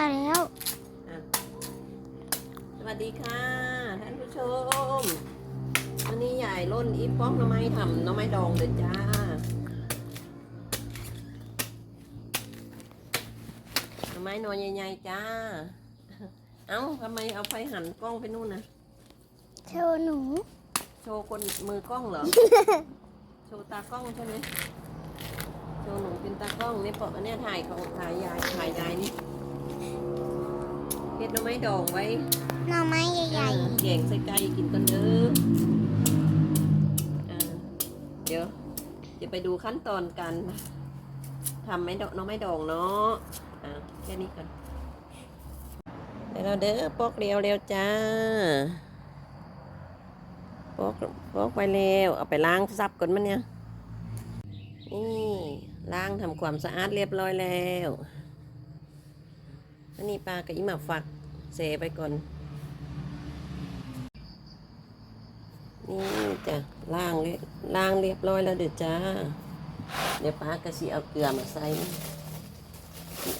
ค่ะแล้ว อะสวัสดีค่ะ ท่านผู้ชม วันนี้ใหญ่ร่นอีป๊อกหน้ำไม้ทำหน้ำไม้ดองเลยจ้า หน้ำไม้นอนใหญ่ๆจ้า เอ้าทำไมเอาไฟหันกล้องไปนู่นนะโชว์หนู โชว์คนมือกล้องเหรอ โชว์ตากล้องใช่ไหมโชว์หนูเป็นตากล้องนี่ปอกอันเนี้ยถ่ายของถ่ายยายถ่ายยายนี่ เฮ็ดหน้ำไม้ดองไว้หน่อไม้ใหญ่เออแกงใส่ไก่กินกันเด้ออ่าเดี๋ยวจะไปดูขั้นตอนการทำไม้ดอกน้องไม้ดองเนาะอ่าแค่นี้ก่อนเดี๋ยวเราเด้อปอกเร็วเร็วๆจ้าปอกปอกไปเร็วเอาไปล้างซับก่อนมันเนี่ยนี่ล้างทำความสะอาดเรียบร้อยแล้ว อันนี้ปลากับอีหมาฝักเสไปก่อน นี่จ้ะล่างเรียล่างเรียบร้อยแล้วเดี๋ยวจ้า เดี๋ยวปลากระสีเอาเกลือมาใส่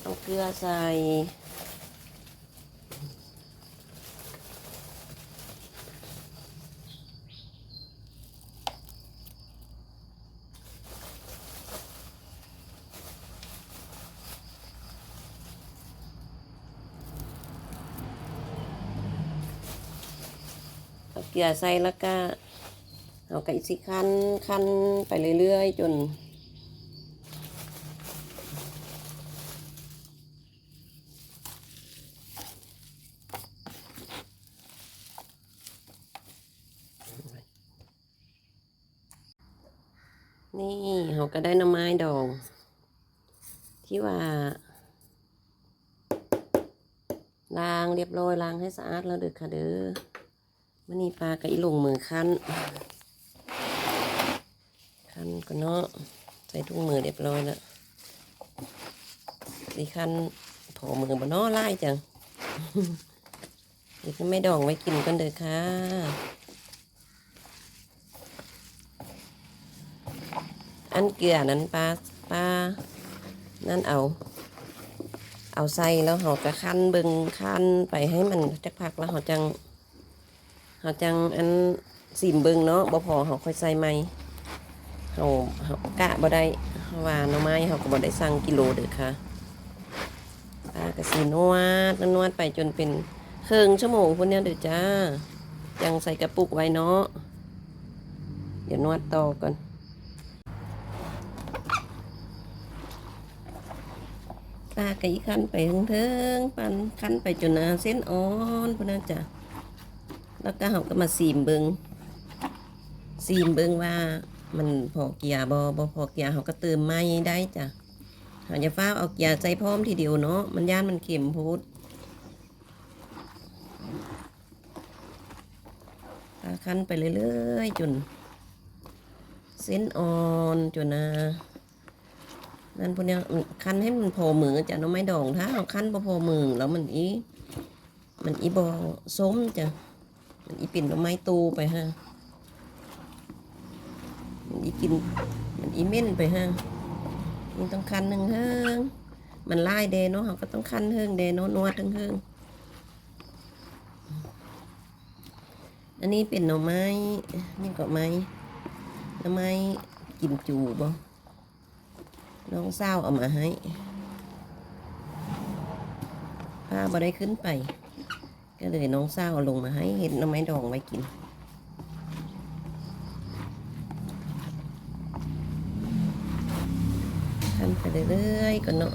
เอาเกลือใส่ เอาเกลือใส่แล้วก็เอาไก่สิคันคันไปเรื่อยๆ จน นี่เราก็ได้น้ำไม้ดอง ที่ว่าล้างเรียบร้อยล้างให้สะอาดแล้วเด้อค่ะเด้อ มันนี่ปลากระอีหลงมือคั้น คั้นก็เนาะใส่ถุงมือเรียบร้อยแล้วสีคั้นถอมือบนเนาะไล่จังเด็กไม่ดองไว้กินกันเด้อค่ะอันเกลือนั้นปลาปลานั่นเอา เอาใส่แล้วเขาก็คั้นเบิงคั้นไปให้มันจักพักแล้วเขาจัง เขาจังอันสิมเบิงเนาะบ่พอเขาค่อยใส่ใหม่เขาเขากะบ่ได้เพราว่าน่อไม้เขาก็บ่ได้สั่งกิโลเด้อค่ะปลากระสีนวดนวดไปจนเป็นครึ่งชั่วโมงพุ่นเนี้ยเด้อจ้า ยังใส่กระปุกไว้เนาะเดี๋ยวนวดต่อก่อนปลาไก่คันไปถึงเทิงปันคันไปจนอาเส้นอ่อนพวกนั้นจ้ะ แล้วก็เขาก็มาซีมเบิงซีมเบิงว่ามันพอเกียร์บอบอพอเกียร์เขาก็เติมไม้ได้จ้ะเขาจะฟ้าวเอาเกียร์ใจพร้อมทีเดียวเนาะมันย่านมันเข็มพูดคันไปเรื่อยๆจนเส้นอ่อนจนนะนั่นพวกเนี้ยมันคั้นให้มันพอมือจ้ะน้องไม้ดองถ้าเราคั้นพอพอมือแล้วมันอีมันอีบอส้มจ้ะ อีปิ่นน้องไม้ตูไปฮะมันอีกิน มันอีเม่นไปฮะมันต้องคันหนึ่งเฮิงมันไล่เดเนาะเราก็ต้องคันเฮิงเดเนาะนวดทั้งเฮิงอันนี้เป็นหน่อไม้ นี่ก็ไม้หน่อไม้กิมจูบ่น้องเศร้าวเอามาให้พาบ่ได้ขึ้นไป ก็เลยน้องเศร้าวเอาลงมาให้เห็ดหน้ำไม้ดองไว้กินทำไปเรื่อยๆก่อนเนาะ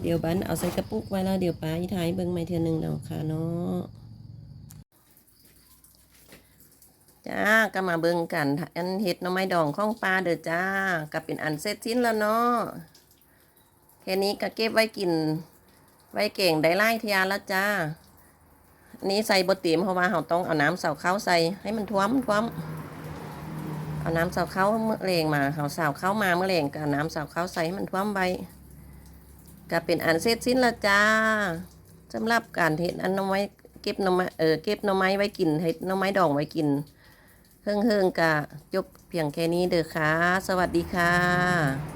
เดี๋ยวบันเอาใส่กระปุกไว้แล้วเดี๋ยวป้าอีท้ายเบิ่งไม่เทือนึงเนาะค่ะเนาะจ้าก็มาเบิ่งกันอันเห็ดหน่อไม้ดองของปลาเด้อจ้าก็เป็นอันเสร็จสิ้นแล้วเนาะแค่นี้ก็เก็บไว้กิน ไว้เก่งได้ไล่ทียาแล้วจ้าอันนี้ใส่บดตีมเพราะว่าเราต้องเอาน้ำเสาเข้าใส่ให้มันท่วมท่วม เอาน้ำเสาเข้าเมื่อเลงมาเอาเสาเข้ามาเมื่อเลงก็เอาน้ำเสาเข้าใส่ให้มันท่วมไว้ก็เป็นอันเสร็จสิ้นล้วจ้าสำหรับการเห็ดอันน่อไม้เก็บน่อไม้เออเก็บน่อไม้ไว้กินเห็ดน่อไม้ดองไว้กินเฮิงเฮิงๆกะจบเพียงแค่นี้เด้อค่ะ สวัสดีค่ะ